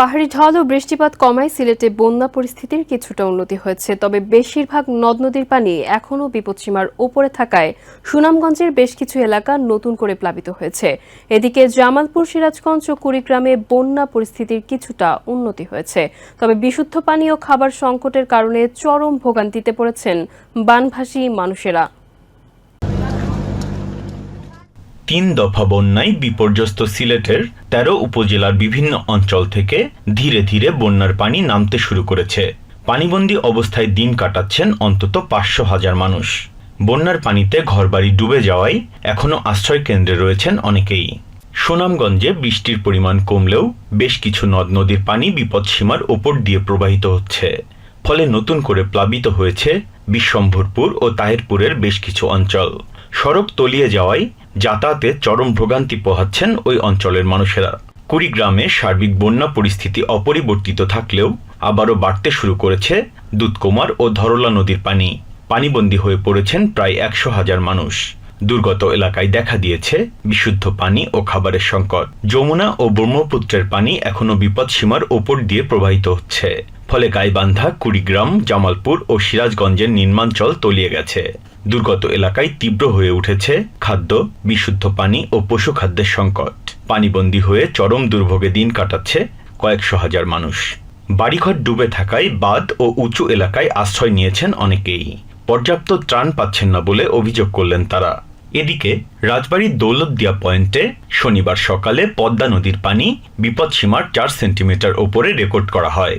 পাহাড়ি ঢল ও বৃষ্টিপাত কমায় সিলেটে বন্যা পরিস্থিতির কিছুটা উন্নতি হয়েছে, তবে বেশিরভাগ নদ নদীর পানি এখনও বিপদসীমার ওপরে থাকায় সুনামগঞ্জের বেশ কিছু এলাকা নতুন করে প্লাবিত হয়েছে। এদিকে জামালপুর, সিরাজগঞ্জ ও কুড়িগ্রামে বন্যা পরিস্থিতির কিছুটা উন্নতি হয়েছে, তবে বিশুদ্ধ পানি ও খাবার সংকটের কারণে চরম ভোগান্তিতে পড়েছেন বানভাসী মানুষেরা। তিন দফা বন্যায় বিপর্যস্ত সিলেটের তেরো উপজেলার বিভিন্ন অঞ্চল থেকে ধীরে ধীরে বন্যার পানি নামতে শুরু করেছে। পানিবন্দী অবস্থায় দিন কাটাচ্ছেন অন্তত পাঁচশো হাজার মানুষ। বন্যার পানিতে ঘরবাড়ি ডুবে যাওয়ায় এখনও আশ্রয় কেন্দ্রে রয়েছেন অনেকেই। সুনামগঞ্জে বৃষ্টির পরিমাণ কমলেও বেশ কিছু নদ নদীর পানি বিপদসীমার ওপর দিয়ে প্রবাহিত হচ্ছে। ফলে নতুন করে প্লাবিত হয়েছে বিশ্বম্ভরপুর ও তাহিরপুরের বেশ কিছু অঞ্চল। সড়ক তলিয়ে যাওয়ায় যাতায়াতে চরম ভোগান্তি পোহাচ্ছেন ওই অঞ্চলের মানুষেরা। কুড়িগ্রামে সার্বিক বন্যা পরিস্থিতি অপরিবর্তিত থাকলেও আবারও বাড়তে শুরু করেছে দুধকুমার ও ধরলা নদীর পানি। পানিবন্দী হয়ে পড়েছেন প্রায় একশো হাজার মানুষ। দুর্গত এলাকায় দেখা দিয়েছে বিশুদ্ধ পানি ও খাবারের সংকট। যমুনা ও ব্রহ্মপুত্রের পানি এখনও বিপদসীমার ওপর দিয়ে প্রবাহিত হচ্ছে। ফলে গাইবান্ধা, কুড়িগ্রাম, জামালপুর ও সিরাজগঞ্জের নির্মাঞ্চল তলিয়ে গেছে। দুর্গত এলাকায় তীব্র হয়ে উঠেছে খাদ্য, বিশুদ্ধ পানি ও পশু খাদ্যের সংকট। পানিবন্দী হয়ে চরম দুর্ভোগে দিন কাটাচ্ছে কয়েকশো হাজার মানুষ। বাড়িঘর ডুবে থাকায় বাদ ও উঁচু এলাকায় আশ্রয় নিয়েছেন অনেকেই। পর্যাপ্ত ত্রাণ পাচ্ছেন না বলে অভিযোগ করলেন তারা। এদিকে, রাজবাড়ির দৌলতদিয়া পয়েন্টে শনিবার সকালে পদ্মা নদীর পানি বিপদসীমার চার সেন্টিমিটার ওপরে রেকর্ড করা হয়।